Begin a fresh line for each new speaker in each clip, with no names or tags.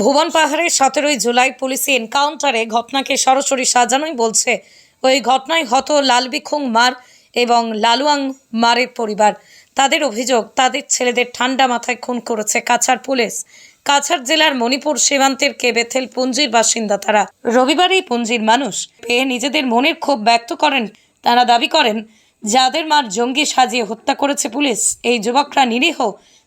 ভুবন পাহাড়ে সতেরোই জুলাই পুলিশি এনকাউন্টারে ঘটনাকে সরাসরি সাজানোই বলছে। ওই ঘটনায় হত লালবিখুং মার এবং লালুয়াং মারের পরিবার। তাদের অভিযোগ, তাদের ছেলেদের ঠান্ডা মাথায় খুন করেছে কাছাড় পুলিশ। কাছাড় জেলার মণিপুর সীমান্তের কেবেথেল পুঞ্জির বাসিন্দা তারা। রবিবার এই পুঞ্জির মানুষ। পেয়ে নিজেদের মনের ক্ষোভ ব্যক্ত করেন। তারা দাবি করেন যাদের মার জঙ্গি সাজিয়ে হত্যা করেছে পুলিশ, এই যুবকরা নিরীহ।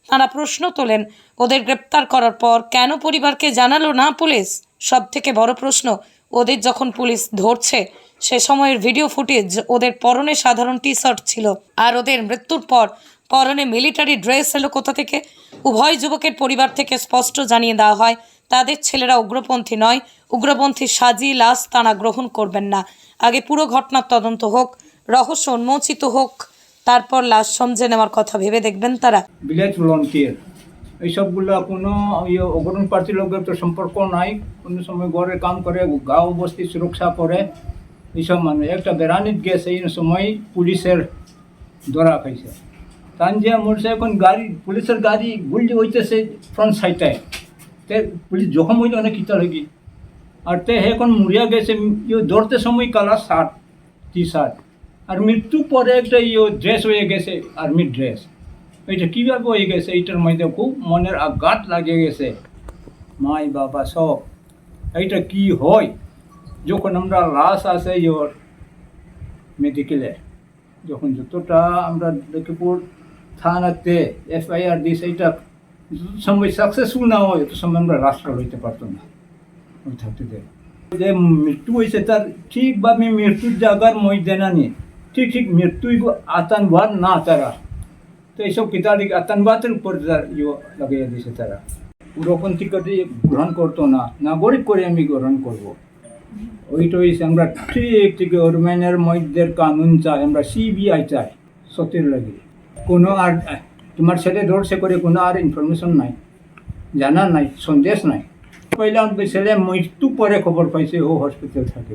তারা প্রশ্ন তোলেন, ওদের গ্রেপ্তার করার পর কেন পরিবারকে জানালো না পুলিশ? সব থেকে বড় প্রশ্ন, ওদের যখন পুলিশ ধরছে, সে সময়ের ভিডিও ফুটেজ ওদের পরনে সাধারণ টি শার্ট ছিল। আর ওদের মৃত্যুর পর পরনে মিলিটারি ড্রেস এলো কোথা থেকে? উভয় যুবকের পরিবার থেকে স্পষ্ট জানিয়ে দেওয়া হয়, তাদের ছেলেরা উগ্রপন্থী নয়, উগ্রপন্থী সাজি লাশ তাঁরা গ্রহণ করবেন না। আগে পুরো ঘটনার তদন্ত হোক। রহস্য উন্মোচিত হোক, তারপর লাশ সমঝে নেওয়ার কথা ভেবে দেখবেন তারা।
ভিলেজ ভলন্টিয়ার এইসবগুলো কোনো ইয়ে অগ্রণ প্রার্থীর লোকের তো সম্পর্ক নাই। কোনো সময় ঘরে কাম করে গাঁও বস্তি সুরক্ষা করে। এইসব মানুষ একটা বেড়ানিত গেছে, এই সময় পুলিশের ধরা খাইছে। তান যে মরছে এখন গাড়ি, পুলিশের গাড়ি গুলি হইতেছে ফ্রন্ট সাইডটায় তে পুলিশ জখম হইলে অনেক কিতা লাগি। আর তে এখন মরিয়া গেছে ইয়ে ধরতে সময় কালা শার্ট টি শার্ট আর মৃত্যু পরে একটা ইয়ে ড্রেস হয়ে গেছে আর্মির ড্রেস এটা কীভাবে হয়ে গেছে? এইটার মধ্যে খুব মনের আঘাত লাগে গেছে। মাই বাবা, সব। এইটা কি হয়? যখন আমরা লাশ আসে ইয়োর মেডিকেলে যখন যতটা আমরা লক্ষ্মীপুর থানাতে এফআইআর দিই, সেইটা যত সময় সাকসেসফুল না হয় তত সময় আমরা রাষ্ট্র হইতে পারতো না। ওই থাকতে দেয়। যে মৃত্যু হয়েছে, তার ঠিকভাবে মৃত্যুর জায়গার ময়দানা নিয়ে ঠিক ঠিক মৃত্যুই আতঙ্কবাদ না তারা তো এইসব কিতাব আতঙ্কবাদের উপর তার ইয়ে লাগিয়ে দিয়েছে তারা পুরোপন্থী করে গ্রহণ করতো না নাগরিক করে আমি গ্রহণ করব ওইটা হয়েছে আমরা ঠিক ঠিক ওরম্যানের মধ্যে কানুন চাই আমরা সিবিআই চাই সত্যের লাগে কোনো আর তোমার ছেলে ধরছে করে কোনো আর ইনফরমেশন নাই জানা নাই সন্দেশ নাই পয়লা ছেলে মৃত্যু পরে খবর পাইছে ও হসপিটাল থাকে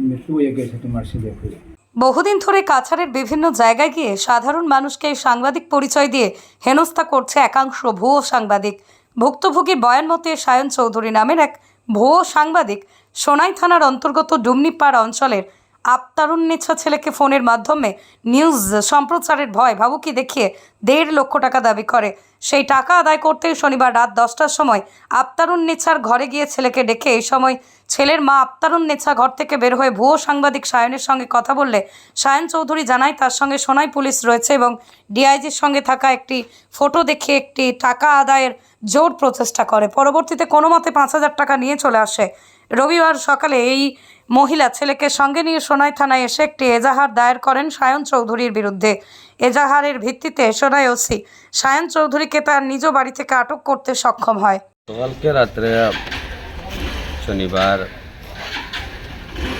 মৃত্যু হয়ে গেছে তোমার ছেলে করে
বহুদিন ধরে কাছাড়ের বিভিন্ন জায়গায় গিয়ে সাধারণ মানুষকে এই সাংবাদিক পরিচয় দিয়ে হেনস্থা করছে একাংশ ভুয়ো সাংবাদিক। ভুক্তভোগী বয়ান মতে সায়ন চৌধুরী নামের এক ভুয়ো সাংবাদিক সোনাই থানার অন্তর্গত ডুমনিপাড়া অঞ্চলের আবতারুন্নেছা ছেলেকে ফোনের মাধ্যমে নিউজ সম্প্রচারের ভয় ভাবুকি দেখিয়ে দেড় লক্ষ টাকা দাবি করে। সেই টাকা আদায় করতেই শনিবার রাত দশটার সময় আবতারুন্নেছার ঘরে গিয়ে ছেলেকে ডেকে এই সময় ছেলের মা আবতারুন্নেছা ঘর থেকে বের হয়ে ভুয়ো সাংবাদিক সায়নের সঙ্গে কথা বললে সায়ন চৌধুরী জানায়, তার সঙ্গে সোনাই পুলিশ রয়েছে এবং ডিআইজির সঙ্গে থাকা একটি ফটো দেখে একটি টাকা আদায়ের জোর প্রচেষ্টা করে। পরবর্তীতে কোনো মতে পাঁচ হাজার টাকা নিয়ে চলে আসে। রবিবার সকালে এই মহিলা ছেলেকে সঙ্গে নিয়ে সোনাই থানায় এসে একটি এজাহার দায়ের করেন সায়ন চৌধুরীর বিরুদ্ধে। এজাহারের ভিত্তিতে সোনাই ওসি সায়ন চৌধুরীকে তার নিজ বাড়ি থেকে আটক করতে সক্ষম হয়।
কালকে রাত্রে শনিবার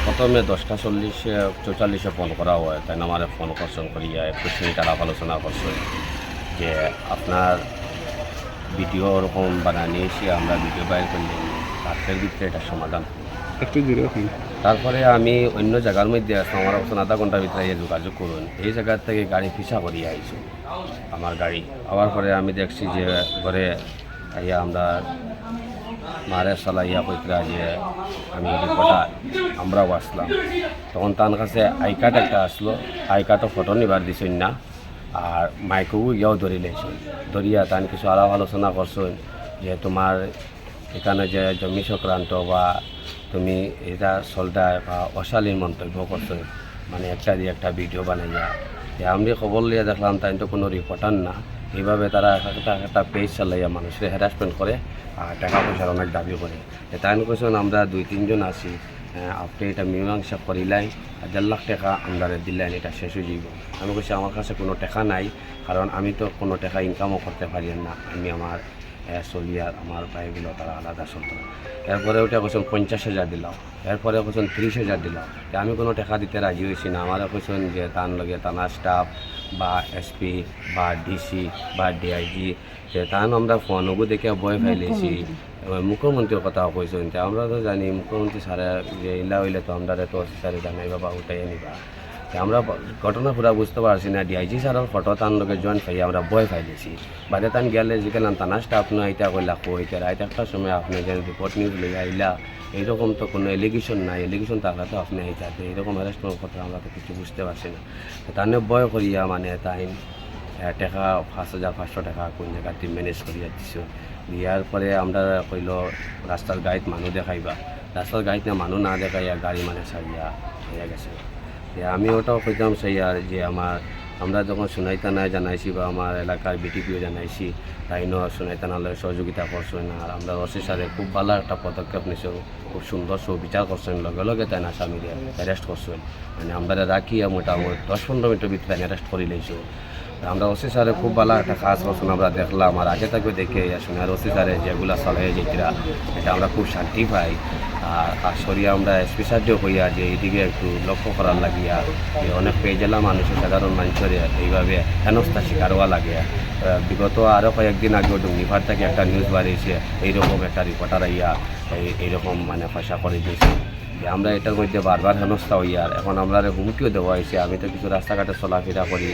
প্রথমে দশটা চল্লিশে চৌচল্লিশে ফোন করা হয়। তাই আমার ফোন করছেন করিয়া একুশ মিনিট আলাপ আলোচনা করছেন যে আপনার ভিডিও ওরকম বানানি এসে আমরা ভিডিও বাইর করলে রাত্রের ভিতরে এটা সমাধান।
একটু দূরে
তারপরে আমি অন্য জায়গার মধ্যে আসলাম আমার অবস্থান আধা ঘণ্টার ভিতরে যোগাযোগ করুন। এই জায়গার থেকে গাড়ি পিছা করিয়ে আইছি আমার গাড়ি। আবার পরে আমি দেখছি যে ঘরে আইয়া আমরা মারে চালাইয়া কইতরা যে আমি রিপোর্টার আমরাও আসলাম। তখন তার কাছে আই কার্ড একটা আসলো আই কার্ডও ফটো নিবার দিছেন না, আর মাইকও ইয়াও ধরি লেছেন ধরিয়া তান কিছু আলাপ আলোচনা করছেন যে তোমার এখানে যে জমি সংক্রান্ত বা তুমি এটা চলতায় বা অশালীন মন্তব্য করছ মানে একটা দিয়ে একটা ভিডিও বানাইয়া আমি খবর লিয়ে দেখলাম তাই তো কোনো রিপোর্টার না। এইভাবে তারা একটা একটা পেজ চালাইয়া মানুষের হ্যারাসমেন্ট করে আর টাকা পয়সার অনেক দাবি করে তাই কৈছেন আমরা দুই, তিনজন আছি। আপনি এটা মীমাংসা করিলাই দেড় লাখ টাকা আমরা দিলেন এটা শেষ হয়ে যাব। আমি কৈছি, আমার কাছে কোনো টাকা নাই। কারণ আমি তো কোনো টাকা ইনকামও করতে পারি না। আমি আমার আহ, চলিয়ার আমার ভাইগুলো তারা আলাদা চলত এরপরে ওটা কৈছেন পঞ্চাশ হাজার দিলাম। এরপরে কৈছেন ত্রিশ হাজার দিলাম। আমি কোনো টাকা দিতে রাজি হয়েছি না। আমার কৈছেন যে তার লগে থানা স্টাফ বা এসপি বা ডিসি বা ডিআইজি যে তান আমরা ফোনবো দেখে বয় ফেলেছি মুখ্যমন্ত্রীর কথা কইছেন আমরা তো জানি মুখ্যমন্ত্রী সারা যে ইলা হইলে তো আমরা তো স্যারে জানাইবা বা উঠাই আনিবা আমরা ঘটনা পুরা বুঝতে পারছি না ডিআইজি স্যারের ফটো তার লগে জয়েন পাই আমরা ভয় পাইলেছি বাদে তান গেলে যেখানে তানা স্টাফ নয় আইতা কইলা, কো হইতে রাইতে একটা সময় আপনি যে রিপোর্ট নিউজ লইয়া আইলা, এইরকম তো কোনো এলিগেশন নাই এলিগেশন থাকলে তো আপনি আইতাতে এইরকম অ্যারেস্ট কথা আমরা তো কিছু বুঝতে পারছি না। তানে ভয় করিয়া মানে তাই টাকা পাঁচ হাজার পাঁচশো টাকা কোন জায়গাতে ম্যানেজ করিয়া দিছো। দিয়ার পরে আমরা কইল, রাস্তার গাড়িত মানুষ দেখাইবা। রাস্তার গাড়িতে মানুষ না দেখাইয়া গাড়ি মানে সারিয়া হইয়া গেছে। যে আমি ওটাও কইতাম আর যে আমার, আমরা যখন সোনাইতানায় জানাইছি বা আমার এলাকার বিটিপিও জানাইছি তাইনও সোনাইতানালয় সহযোগিতা করছেন আর আমরা ওসি সারে খুব ভালো একটা পদক্ষেপ নিছো খুব সুন্দর সুবিচার করছেন, লগে লগে তাই আসামিরে অ্যারেস্ট করছেন। মানে আমরা রাখিয়া মোটামুটি দশ পনেরো মিনিটের ভিতরে অ্যারেস্ট করে লইছো আমরা ওসি স্যারে খুব ভালো একটা কাজ করছেন, আমরা দেখলাম আর আগে থেকে দেখে আসুন, আর ওসি স্যারে যেগুলো চলে যেটা এটা আমরা খুব শান্তি পাই। আর আসরিয়া আমরা স্পেশালিও হইয়া যে এইদিকে একটু লক্ষ্য করার লাগিয়া অনেক পেজেলা মানুষের সাধারণ মানুষের এইভাবে হেনস্থা শিকার হওয়া লাগে বিগত আরও কয়েকদিন আগেও ডুঙ্গিভার থেকে একটা নিউজ বাড়িয়েছে এইরকম একটা রিপোর্টার আইয়া এই এইরকম মানে পয়সা করে দিয়েছে। আমরা এটার মধ্যে বারবার হেনস্থা হই আর এখন আমরা হুমকিও দেওয়া হয়েছে আমি তো কিছু রাস্তাঘাটে চলাফেরা করি,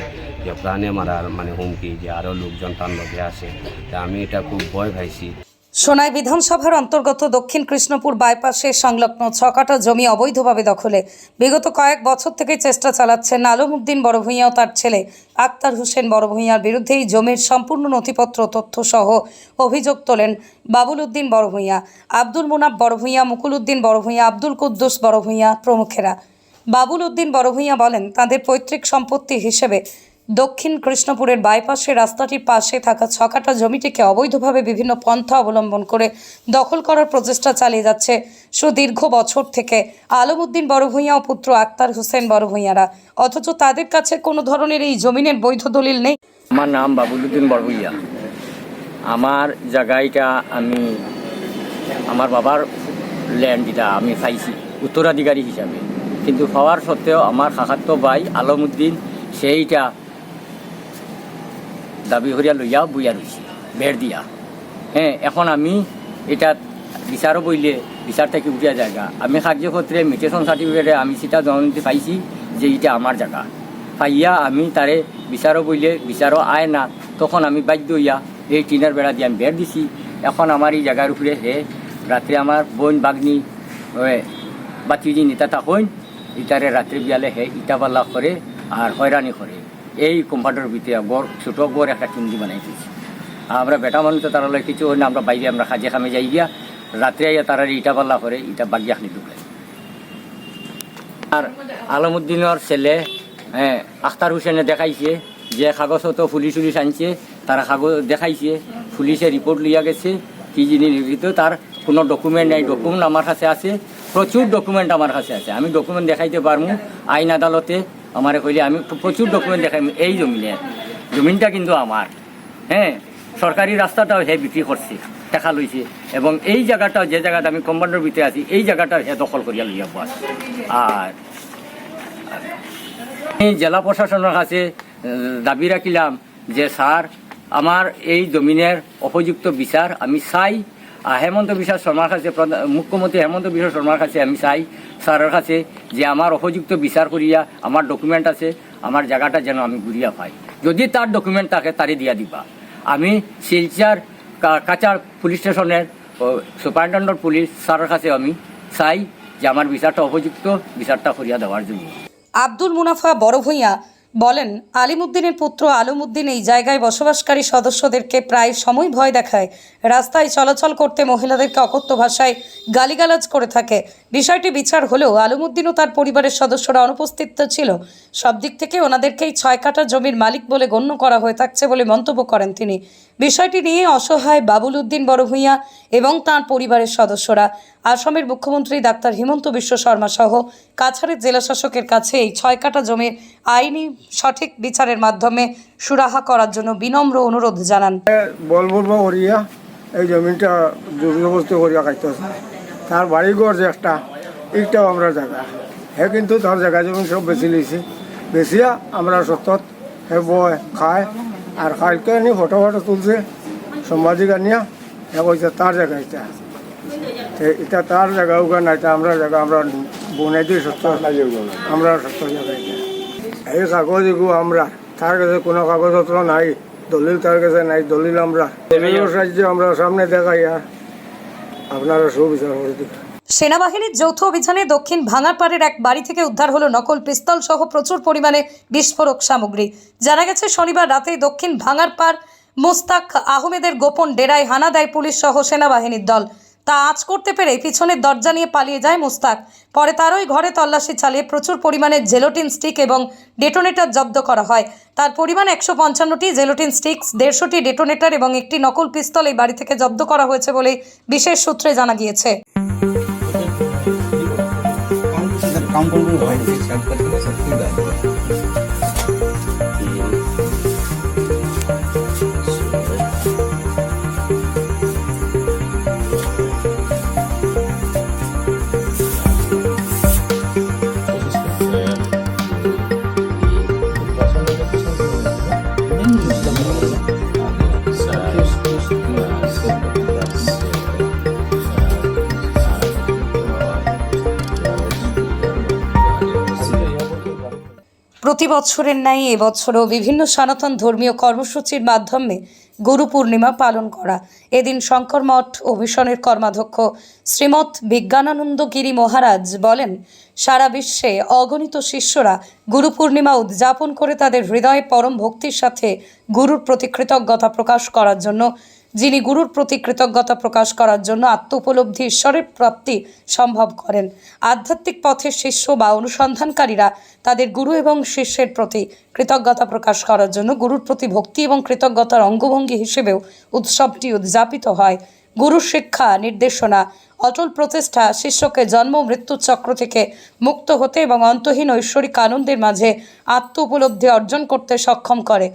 যে প্রাণে মারার মানে হুমকি, যে আরও লোকজন তার লগে আসে তা আমি এটা খুব ভয় পাইছি
সোনাই বিধানসভার অন্তর্গত দক্ষিণ কৃষ্ণপুর বাইপাসে সংলগ্ন ছকাটা জমি অবৈধভাবে দখলে। বিগত কয়েক বছর থেকে চেষ্টা চালাচ্ছেন আলমউদ্দিন বড়ভূঁইয়া ও তার ছেলে আক্তার হোসেন বড়ভূঁইয়ার বিরুদ্ধে এই জমির সম্পূর্ণ নথিপত্র তথ্য সহ অভিযোগ তোলেন বাবুল উদ্দিন বড়ভূঁইয়া, আব্দুল মুনাফ বড়ভূঁইয়া মুকুল উদ্দিন বড়ভূঁইয়া, আব্দুল কুদ্দুস বড়ভূঁইয়া প্রমুখেরা। বাবুল উদ্দিন বড়ভূঁইয়া বলেন, তাদের পৈতৃক সম্পত্তি হিসেবে দক্ষিণ কৃষ্ণপুরের বাইপাসে রাস্তাটির পাশে থাকা ছকাটা জমিটিকে অবৈধভাবে বিভিন্ন পন্থা অবলম্বন করে দখল করার প্রচেষ্টা চালিয়ে যাচ্ছে সুদীর্ঘ বছর থেকে। আলমউদ্দিন বড়ভূঁইয়া ও পুত্র আক্তার হোসেন বড়ভূঁইয়ারা। অথচ তাদের কাছে কোনো ধরনের এই জমিনের বৈধ দলিল নেই।
আমার নাম বাবুলুদ্দিন বড়বইয়া আমার জায়গাটা আমি, আমার বাবার ল্যান্ড যেটা আমি পাইছি, উত্তরাধিকারী হিসাবে। কিন্তু হওয়ার সত্ত্বেও আমার খাখাত্ত ভাই আলমউদ্দিন সেইটা দাবি হরিয়া লইয়া বইয়া রয়েছে বের দিয়া। হ্যাঁ এখন আমি এটা বিচারও বইলে বিচার থেকে উঠিয়া জায়গা। আমি কার্যক্ষেত্রে মিটেশন সার্টিফিকেটে আমি সেটা জনতে পাইছি যে এটা আমার জায়গা পাইয়া আমি তারে বিচারও বইলে বিচারও আয় না, তখন আমি বাধ্য হইয়া এই টিনের বেড়া দিয়ে আমি বের দিছি। এখন আমার এই জায়গার উপরে হে রাত্রে আমার বোন বাগনি বাতিজি নেতা হইন ইটারে রাত্রে বিয়ালে হে, ইটা পাল্লা করে আর হয়রানি করে এই কোম্পাউন্ডের ভিতরে বড় ছোট বড় একটা চুন্দি বানাই দিয়েছি। আমরা বেটা মানুষ তো তারা কিছু হয় না, আমরা বাইরে, আমরা খাজে খামে যাই গিয়া, রাত্রে আইয়া তারা ইটা পাল্লা করে, ইটা বাগিয়া খালি ঢুকে আর আলমুদ্দিনের ছেলে হ্যাঁ আখতার হোসেনে দেখাইছে যে কাগজ তো পুলিশ উলিশ আনছে, তারা কাগজ দেখাইছে, পুলিশে রিপোর্ট লিয়া গেছে, কি জিনিস লিখিত তার কোনো ডকুমেন্ট নাই ডকুমেন্ট আমার কাছে আছে, প্রচুর ডকুমেন্ট আমার কাছে আছে, আমি ডকুমেন্ট দেখাইতে পারব আইন আদালতে আমার কইলে, আমি প্রচুর ডকুমেন্ট দেখাই, এই জমিনে জমিনটা কিন্তু আমার হ্যাঁ? সরকারি রাস্তাটাও হে বিক্রি করছে টাকা লইছে, এবং এই জায়গাটাও, যে জায়গাটা আমি কম্পাউন্ডের ভিতরে আছি, এই জায়গাটা হে দখল করিয়া লইয়া পাস আর জেলা প্রশাসনের কাছে দাবি রাখিলাম যে, স্যার, আমার এই জমিনের উপযুক্ত বিচার আমি চাই হেমন্ত বিশ্ব শর্মার কাছে মুখ্যমন্ত্রী হেমন্ত বিশ্ব শর্মার কাছে আমি চাই স্যারের কাছে যে আমার উপযুক্ত বিচার করিয়া আমার ডকুমেন্ট আছে, আমার জায়গাটা যেন আমি ঘুরিয়া পাই। যদি তার ডকুমেন্ট থাকে তারই দিয়া দিবা। আমি শিলচার কাচার পুলিশ স্টেশনের সুপারিনটেন্ডেন্ট পুলিশ স্যারের কাছে আমি চাই যে আমার বিচারটা উপযুক্ত, বিচারটা করিয়া দেওয়ার জন্য।
আব্দুল মুনাফা বড়ভূঁইয়া বলেন, আলিমুদ্দিনের পুত্র আলমুদ্দিন এই জায়গায় বসবাসকারী সদস্যদেরকে প্রায় সময় ভয় দেখায়। রাস্তায় চলাচল করতে মহিলাদেরকে অকথ্য ভাষায় গালিগালাজ করে থাকে। বিষয়টি বিচার হলেও আলমুদ্দিন ও তার পরিবারের সদস্যরা অনুপস্থিত ছিল। সব দিক থেকে ওনাদেরকেই ছয় কাটা জমির মালিক বলে গণ্য করা হয়ে থাকছে বলে মন্তব্য করেন তিনি। বিষয়টি নিয়ে অসহায় বাবুল উদ্দিন বড়ভূঁইয়া এবং তার পরিবারের সদস্যরা, আসামের মুখ্যমন্ত্রী ডাক্তার হিমন্ত বিশ্ব শর্মা সহ কাছাড়ের জেলাশাসকের কাছে এই ছয় কাটা জমির আইনি সঠিক বিচারের মাধ্যমে সুরাহা করার জন্য বিনম্র অনুরোধ জানান।
এই জমিটা তার বাড়িঘর যে একটা, এইটাও আমরা জায়গা। হ্যাঁ কিন্তু তার জায়গা জমি সব বেশি লইছে বেশিয়া আমরা সত্যত হে বয় খায় আর খাইকে নি ফটো ফটো তুলছে সাংবাদিক আনিয়া হে কইছে তার জায়গা এটা। এটা তার জায়গা ওখানে নাই এটা আমরা জায়গা আমরা বনাই দিই সত্য আমরা সত্য জায়গা এটা। এই কাগজ আমরা তার কাছে কোনো কাগজপত্র নাই দলিল তার কাছে নাই দলিল আমরা। দলিলের সাহায্যে আমরা সামনে দেখাইয়া আপনারা সুবিচার করে
সেনাবাহিনীর যৌথ অভিযানে দক্ষিণ ভাঙারপাড়ের এক বাড়ি থেকে উদ্ধার হলো নকল পিস্তল সহ প্রচুর পরিমাণে বিস্ফোরক সামগ্রী। জানা গেছে, শনিবার রাতে দক্ষিণ ভাঙারপাড় মোস্তাক আহমেদের গোপন ডেরায় হানা দেয় পুলিশ সহ সেনাবাহিনীর দল। তা আজ করতে পেরে পিছনের দরজা নিয়ে পালিয়ে যায় মোস্তাক। পরে তারই ঘরে তল্লাশি চালিয়ে প্রচুর পরিমাণে জেলোটিন স্টিক এবং ডেটোনেটর জব্দ করা হয়। তার পরিমাণ একশো পঞ্চান্নটি জেলোটিন স্টিক্স, দেড়শোটি ডেটোনেটর এবং একটি নকল পিস্তল এই বাড়ি থেকে জব্দ করা হয়েছে বলে বিশেষ সূত্রে জানা গিয়েছে।
কাউন্ট করব ভয় শর্টকাট করে সব ঠিক
প্রতি বছরের ন্যায় এবছরও বিভিন্ন সনাতন ধর্মীয় কর্মসূচির মাধ্যমে গুরু পূর্ণিমা পালন করা। এদিন শঙ্কর মঠ ও মিশনের কর্মাধ্যক্ষ শ্রীমৎ বিজ্ঞানানন্দ গিরি মহারাজ বলেন, সারা বিশ্বে অগণিত শিষ্যরা গুরু পূর্ণিমা উদযাপন করে তাদের হৃদয়ে পরম ভক্তির সাথে গুরুর প্রতি কৃতজ্ঞতা প্রকাশ করার জন্য যিনি গুরুর প্রতি কৃতজ্ঞতা প্রকাশ করার জন্য আত্ম উপলব্ধি ঈশ্বরের প্রাপ্তি সম্ভব করেন। আধ্যাত্মিক পথের শিষ্য বা অনুসন্ধানকারীরা তাদের গুরু এবং শিষ্যের প্রতি কৃতজ্ঞতা প্রকাশ করার জন্য গুরুর প্রতি ভক্তি এবং কৃতজ্ঞতার অঙ্গভঙ্গি হিসেবেও উৎসবটি উদযাপিত হয়। গুরুর শিক্ষা, নির্দেশনা, অটল প্রচেষ্টা শিষ্যকে জন্ম মৃত্যুর চক্র থেকে মুক্ত হতে এবং অন্তহীন ঐশ্বরিক আনন্দের মাঝে আত্ম উপলব্ধি অর্জন করতে সক্ষম করে।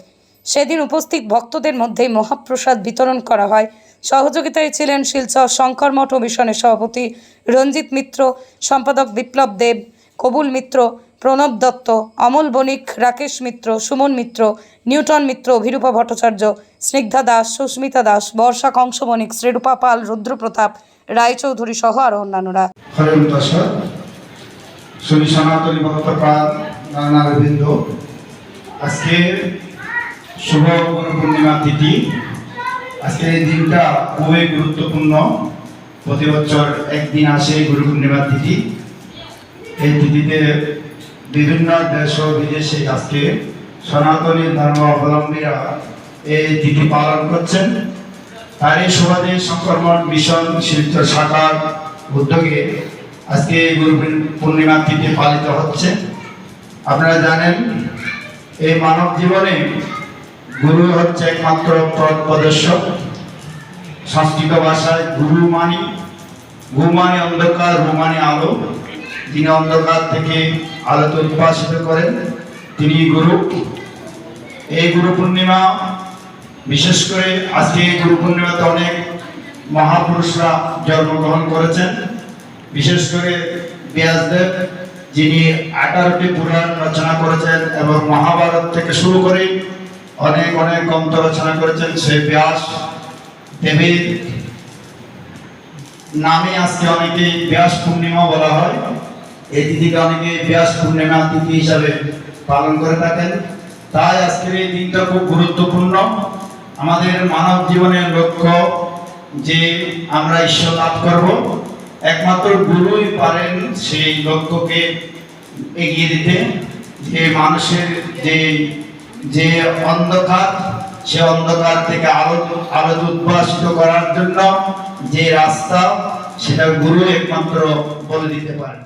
সেদিন উপস্থিত ভক্তদের মধ্যে মহাপ্রসাদ বিতরণ করা হয়। সহযোগিতায় ছিলেন শিলচর শঙ্কর মঠ মিশনের সভাপতি রঞ্জিত মিত্র, সম্পাদক বিপ্লব দেব, কবুল মিত্র, প্রণব দত্ত, অমল বণিক, রাকেশ মিত্র, সুমন মিত্র, নিউটন মিত্র, অভিরূপা ভট্টাচার্য, স্নিগ্ধা দাস, সুস্মিতা দাস, বর্ষা কংস বণিক শ্রীরূপা পাল, রুদ্রপ্রতাপ, রায়চৌধুরী সহ আরও অন্যান্যরা।
সনাতনী আজকে শুভ গুরু পূর্ণিমা তিথি। আজকে এই দিনটা খুবই গুরুত্বপূর্ণ। প্রতি বছর একদিন আসে গুরু পূর্ণিমা তিথি। এই তিথিতে বিভিন্ন দেশ ও বিদেশে আজকে সনাতনী ধর্ম অবলম্বীরা এই তিথি পালন করছেন। তারই সুবাদে সংক্রমণ মিশন শিল্প শাখার উদ্যোগে আজকে এই গুরু পূর্ণিমা তিথি পালিত হচ্ছে। আপনারা জানেন, এই মানব জীবনে গুরু হচ্ছে একমাত্র পথ প্রদর্শক সংস্কৃত ভাষায় গুরু মানি। গু মানে অন্ধকার, রু মানে আলো। যিনি অন্ধকার থেকে আলোতে উদ্ভাসিত করেন, তিনি গুরু। এই গুরু পূর্ণিমা, বিশেষ করে আজকে এই গুরু পূর্ণিমাতে অনেক মহাপুরুষরা জন্মগ্রহণ করেছেন। বিশেষ করে ব্যাসদেব, যিনি আঠারোটি পুরাণ রচনা করেছেন এবং মহাভারত থেকে শুরু করে অনেক অনেক গ্রন্থ রচনা করেছেন সেই ব্যাস দেবীর। নামে আজকে অনেকে ব্যাস পূর্ণিমা বলা হয়। এই তিথিকে অনেকে ব্যাস পূর্ণিমা তিথি হিসাবে পালন করে থাকেন। তাই আজকের এই দিনটা খুব গুরুত্বপূর্ণ। আমাদের মানব জীবনের লক্ষ্য যে আমরা ঈশ্বর লাভ করব। একমাত্র গুরুই পারেন সেই লক্ষ্যকে এগিয়ে দিতে। যে মানুষের যে যে অন্ধকার, সে অন্ধকার থেকে আলো আলো উদ্ভাসিত করার জন্য যে রাস্তা, সেটা গুরু একমাত্র বলে দিতে পারেন।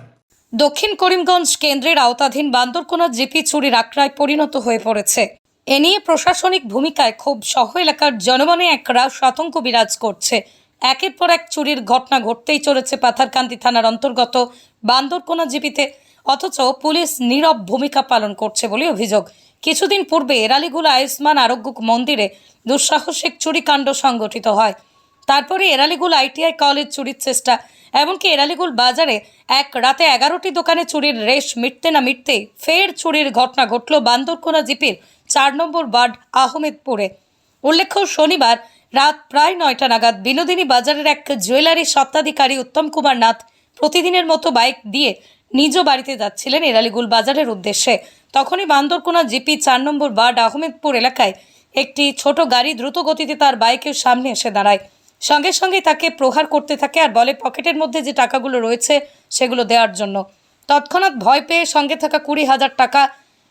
দক্ষিণ করিমগঞ্জ কেন্দ্রের আওতাধীন বান্দরকোনা জিপি চুরির আখড়ায় পরিণত হয়ে পড়েছে। এ নিয়ে প্রশাসনিক ভূমিকায় খুব সহ এলাকার জনমনে এক রাস আতঙ্ক বিরাজ করছে। একের পর এক চুরির ঘটনা ঘটতেই চলেছে পাথারকান্দি থানার অন্তর্গত বান্দরকোনা জিপিতে। অথচ পুলিশ নীরব ভূমিকা পালন করছে বলে অভিযোগ। কিছুদিন পূর্বে এরালিগুলো আয়ুষ্মান আরোগ্য মন্দিরে দুঃসাহসিক চুরিকাণ্ড সংগঠিত হয়। তারপরে এরালিগুল আইটিআই কলেজ চুরির চেষ্টা, এমনকি এরালিগুল বাজারে এক রাতে এগারোটি দোকানে চুরির রেশ মিটতে না মিটতে ফের চুরির ঘটনা ঘটল বান্দরকোনা জিপির চার নম্বর ওয়ার্ড আহমেদপুরে। উল্লেখ্য, শনিবার রাত প্রায় নয়টা নাগাদ বিনোদিনী বাজারের এক জুয়েলারি স্বত্বাধিকারী উত্তম কুমার নাথ প্রতিদিনের মতো বাইক দিয়ে নিজ বাড়িতে যাচ্ছিলেন এরালিগুল বাজারের উদ্দেশ্যে। তখনই বান্দরকোনা জিপি চার নম্বর বার্ড আহমেদপুর এলাকায় একটি ছোট গাড়ি দ্রুত গতিতে তার বাইকের সামনে এসে দাঁড়ায়। সঙ্গে সঙ্গে তাকে প্রহার করতে থাকে আর বলে, পকেটের মধ্যে যে টাকাগুলো রয়েছে সেগুলো দেওয়ার জন্য। তৎক্ষণাৎ ভয় পেয়ে সঙ্গে থাকা কুড়ি হাজার টাকা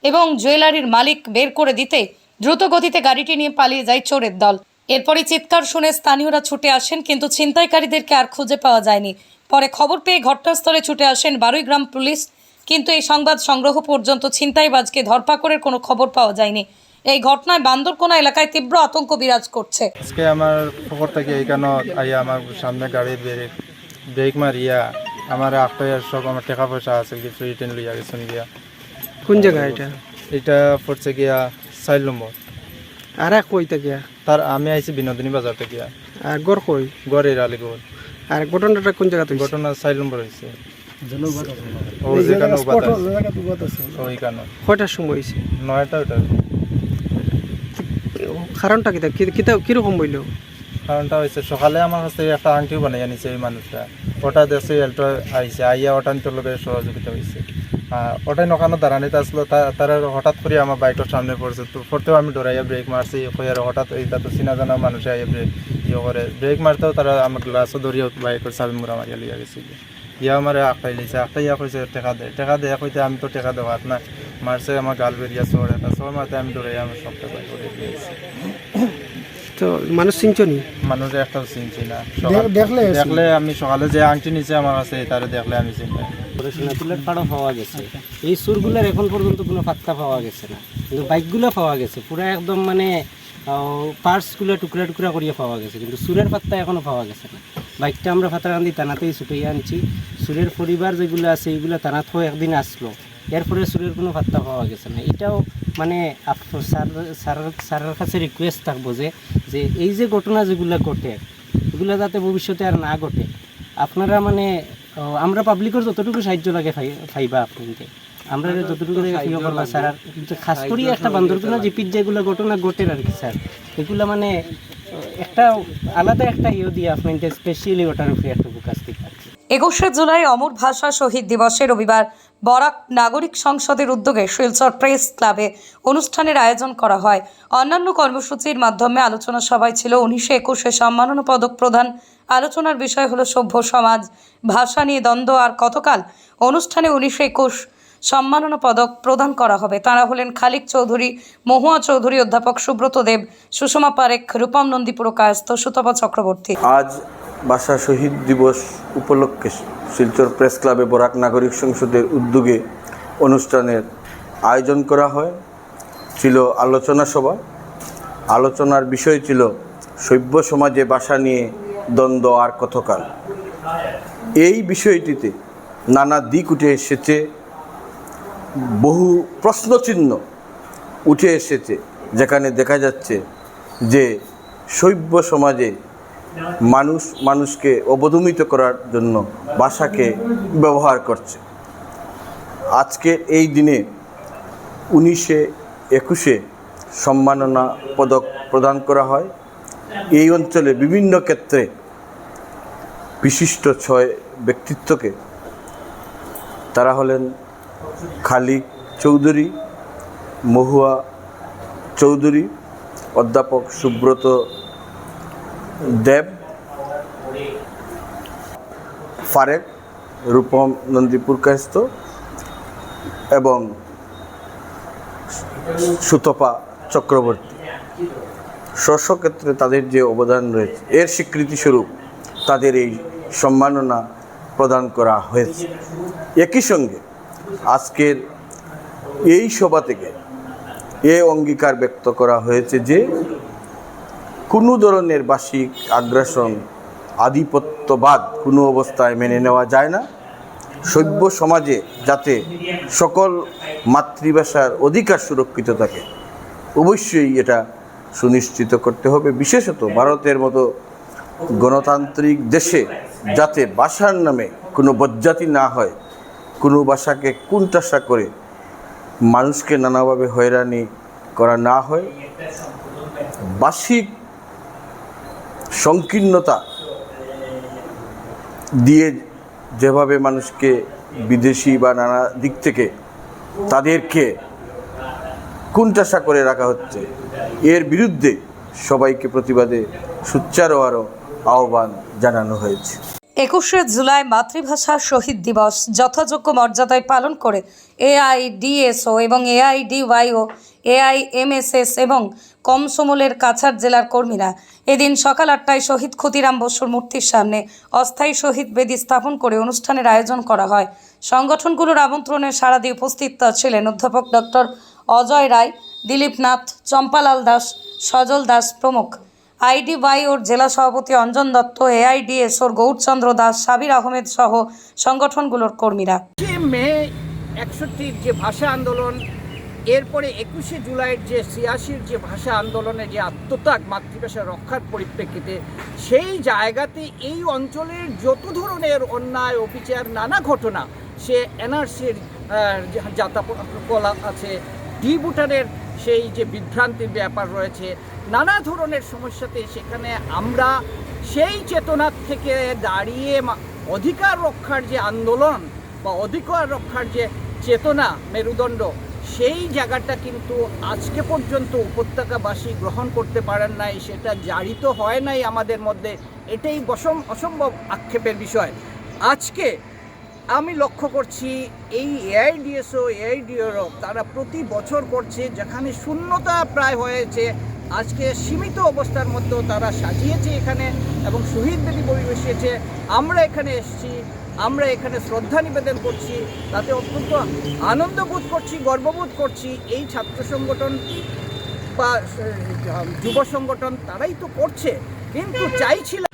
এবং জুয়েলারির মালিক বের করে দিতে দ্রুত গতিতে গাড়িটি নিয়ে পালিয়ে যায় চোরের দল। এরপরই চিৎকার শুনে স্থানীয়রা ছুটে আসেন, কিন্তু ছিনতাইকারীদেরকে আর খুঁজে পাওয়া যায়নি। পরে খবর পেয়ে ঘটনাস্থলে ছুটে আসেন বারুইগ্রাম পুলিশ। কিন্তু এই সংবাদ সংগ্রহ পর্যন্ত ছিনতাইবাজকে ধরপাকড়ের কোনো খবর পাওয়া যায়নি। এই ঘটনায় বান্দরকোনা এলাকায় তীব্র আতঙ্ক বিরাজ করছে।
আজকে আমার পুকুর থেকে এইখানে আইয়া আমার সামনে গাড়ি ব্রেক ব্রেক মারিয়া আমার আটটার সব আমার টাকা পয়সা আছে কিছু রিটার্ন লইয়া গেছেন গিয়া।
কোন জায়গা এটা?
এটা পড়ছে গিয়া চার নম্বর।
আর এক কইতা গিয়া?
তার আমি আইছি বিনোদিনী বাজার থেকে।
আর গড় কই?
গড়ের আলিগড়।
আর ঘটনাটা কোন জায়গাতে হইছে?
ঘটনা চার নম্বর হয়েছে। ও যেখানে উপাত আছে। ওইখানে
কয়টার সময় হয়েছে?
নয়টা ওটা
কারণটা কিতা কি- কিতা কীরকম বইল
কারণটা হয়েছে সকালে আমার কাছে একটা আংটিও বানাই আনিছে এই মানুষটা। ওটা দেশে এলটো আইছে আইয়া ওটা নিতে সহযোগিতা হয়েছে ওটাই নখানো দাঁড়ানিতে আসলো তারা হঠাৎ করে আমার বাইকটার সামনে পড়ছে তো পড়তেও আমি ডরাইয়া ব্রেক মারছি আর হঠাৎ এইটা তো চিনা জানা মানুষে আইয়া ব্রেক ইয়ে করে ব্রেক মারতেও তারা আমার গ্লাসও ধরিয়া বাইকের চাবি মুড়া মারিয়া লিয়া গেছে ইয়া আমার আঁকটাই লিছে আঁকটাই ইয়া কইছে টেকা দে টেকা দেয়া কইতে আমি তো টেকা দেওয়ার না মারছে আমার গাল বেরিয়া চোর এটা। চোর মারতে আমি ডরাইয়া আমার সবটা বাইক করে দিয়েছি
তো মানুষ চিনছনি
মানুষ একটাও চিনছি না। সকাল- দেখলে আমি সকালে যে আংটি নিচে আমার কাছে তারে দেখলে আমি চিনি
সোনাতুলের পাড়ও পাওয়া গেছে। এই সুরগুলোর এখন পর্যন্ত কোনো পাত্তা পাওয়া গেছে না। কিন্তু বাইকগুলো পাওয়া গেছে, পুরো একদম মানে পার্টসগুলো টুকরা টুকরা করিয়ে পাওয়া গেছে, কিন্তু সুরের পাত্তা এখনও পাওয়া গেছে না। বাইকটা আমরা ফাতারান্দি থানাতেই ছুটিয়ে আনছি। সুরের পরিবার যেগুলো আছে, এইগুলো থানাতেও একদিন আসলো। এরপরে সুরের কোনো পাত্তা পাওয়া গেছে না। এটাও মানে স্যার স্যার, স্যারের কাছে রিকোয়েস্ট থাকব যে যে এই যে ঘটনা যেগুলো ঘটে, এগুলো যাতে ভবিষ্যতে আর না ঘটে, আপনারা মানে আমরা পাবলিকের যতটুকু সাহায্য লাগে ফাইবা আপনাদের আপনাকে আমরা যতটুকু ইয়ে করবা স্যার আর খাস করি একটা বান্দরগুনা যে পিজ্জাগুলো ঘটনা ঘটে আর কি স্যার এগুলো মানে একটা আলাদা একটা ইয়ে দিয়ে আপনাকে স্পেশালি ওটার উপরে একটা ফোকাস দিতে
একুশে জুলাই অমর ভাষা শহীদ দিবসে রবিবার বরাক নাগরিক সংসদের উদ্যোগে শিলচর প্রেস ক্লাবে অনুষ্ঠানের আয়োজন করা হয়। অন্যান্য কর্মসূচির মাধ্যমে আলোচনা সভায় ছিল উনিশে একুশে সম্মাননা পদক প্রদান আলোচনার বিষয় হলো সভ্য সমাজ, ভাষা নিয়ে দ্বন্দ্ব আর কতকাল অনুষ্ঠানে উনিশে একুশ সম্মাননা পদক প্রদান করা হবে। তারা হলেন খালিক চৌধুরী, মহুয়া চৌধুরী অধ্যাপক সুব্রত দেব, সুষমা পারেখ রূপম নন্দী পুরকায়স্থ, সুতপা চক্রবর্তী।
আজ ভাষা শহীদ দিবস উপলক্ষে শিলচর প্রেস ক্লাবে বরাক নাগরিক সংসদের উদ্যোগে অনুষ্ঠানের আয়োজন করা হয়। ছিল আলোচনা সভা। আলোচনার বিষয় ছিল সভ্য সমাজে ভাষা নিয়ে দ্বন্দ্ব আর কতকাল এই বিষয়টিতে নানা দিক উঠে এসেছে, বহু প্রশ্নচিহ্ন উঠে এসেছে, যেখানে দেখা যাচ্ছে যে সভ্য সমাজে মানুষ মানুষকে অবদমিত করার জন্য ভাষাকে ব্যবহার করছে। আজকের এই দিনে উনিশে একুশে সম্মাননা পদক প্রদান করা হয়। এই অঞ্চলে বিভিন্ন ক্ষেত্রে বিশিষ্ট ছয় ব্যক্তিত্বকে তারা হলেন খালিক চৌধুরী, মহুয়া চৌধুরী, অধ্যাপক সুব্রত দেব, ফারেক, রূপম নন্দীপুর কাস্ত এবং সুতপা চক্রবর্তী। স্ব ক্ষেত্রে তাদের যে অবদান রয়েছে, এর স্বীকৃতিস্বরূপ তাদের এই সম্মাননা প্রদান করা হয়েছে। একই সঙ্গে আজকের এই সভা থেকে এ অঙ্গীকার ব্যক্ত করা হয়েছে যে কোনো ধরনের বার্ষিক আগ্রাসন, আধিপত্যবাদ কোনো অবস্থায় মেনে নেওয়া যায় না। সভ্য সমাজে যাতে সকল মাতৃভাষার অধিকার সুরক্ষিত থাকে, অবশ্যই এটা সুনিশ্চিত করতে হবে। বিশেষত ভারতের মতো গণতান্ত্রিক দেশে যাতে ভাষার নামে কোনো বজ্জাতি না হয়, কোনো ভাষাকে কুণ্ঠাসা করে মানুষকে নানাভাবে হয়রানি করা না হয়। বার্ষিক সংকীর্ণতা দিয়ে যেভাবে মানুষকে বিদেশি বা নানা দিক থেকে তাদেরকে কুণ্ঠাসা করে রাখা হচ্ছে, এর বিরুদ্ধে সবাইকে প্রতিবাদে সুচ্চার হওয়ারও আহ্বান জানানো হয়েছে।
একুশে জুলাই মাতৃভাষা শহীদ দিবস যথাযোগ্য মর্যাদায় পালন করে এআইডিএসও এবং এআইডিওয়াইও, এআইএমএসএস এবং কমসমলের কাছাড় জেলার কর্মীরা এদিন সকাল আটটায় শহীদ ক্ষুদিরাম বসুর মূর্তির সামনে অস্থায়ী শহীদ বেদি স্থাপন করে অনুষ্ঠানের আয়োজন করা হয়। সংগঠনগুলোর আমন্ত্রণে সাড়া দিয়ে উপস্থিত ছিলেন অধ্যাপক ডক্টর অজয় রায় দিলীপ নাথ চম্পালাল দাস, সজল দাস প্রমুখ। আইডিওয়াই ওর জেলা সভাপতি অঞ্জন দত্ত, এআইডিএস ওর গৌরচন্দ্র দাস, সাবির আহমেদ সহ সংগঠনগুলোর কর্মীরা।
মে একষট্টির যে ভাষা আন্দোলন এরপরে একুশে জুলাইয়ের যে ছিয়াশির যে ভাষা আন্দোলনে যে আত্মত্যাগ, মাতৃভাষা রক্ষার পরিপ্রেক্ষিতে, সেই জায়গাতে এই অঞ্চলের যত ধরনের অন্যায়, অবিচার, নানা ঘটনা, সে এনআরসির যাতা কলা আছে, ডি ভুটানের সেই যে বিভ্রান্তির ব্যাপার রয়েছে, নানা ধরনের সমস্যাতে সেখানে আমরা সেই চেতনার থেকে দাঁড়িয়ে অধিকার রক্ষার যে আন্দোলন বা অধিকার রক্ষার যে চেতনা, মেরুদণ্ড সেই জায়গাটা কিন্তু আজকে পর্যন্ত উপত্যকাবাসী গ্রহণ করতে পারেন নাই, সেটা জারিত হয় নাই আমাদের মধ্যে, এটাই বসম, অসম্ভব আক্ষেপের বিষয়। আজকে আমি লক্ষ্য করছি এই এআইডিএসও এআইডিওরও তারা প্রতি বছর করছে, যেখানে শূন্যতা প্রায় হয়েছে, আজকে সীমিত অবস্থার মধ্যেও তারা সাজিয়েছে এখানে এবং শহীদ বেদি বসিয়েছে। আমরা এখানে এসেছি আমরা এখানে শ্রদ্ধা নিবেদন করছি, তাতে অত্যন্ত আনন্দ বোধ করছি, গর্ববোধ করছি। এই ছাত্র সংগঠন বা যুব সংগঠন তারাই তো করছে, কিন্তু চাইছিলাম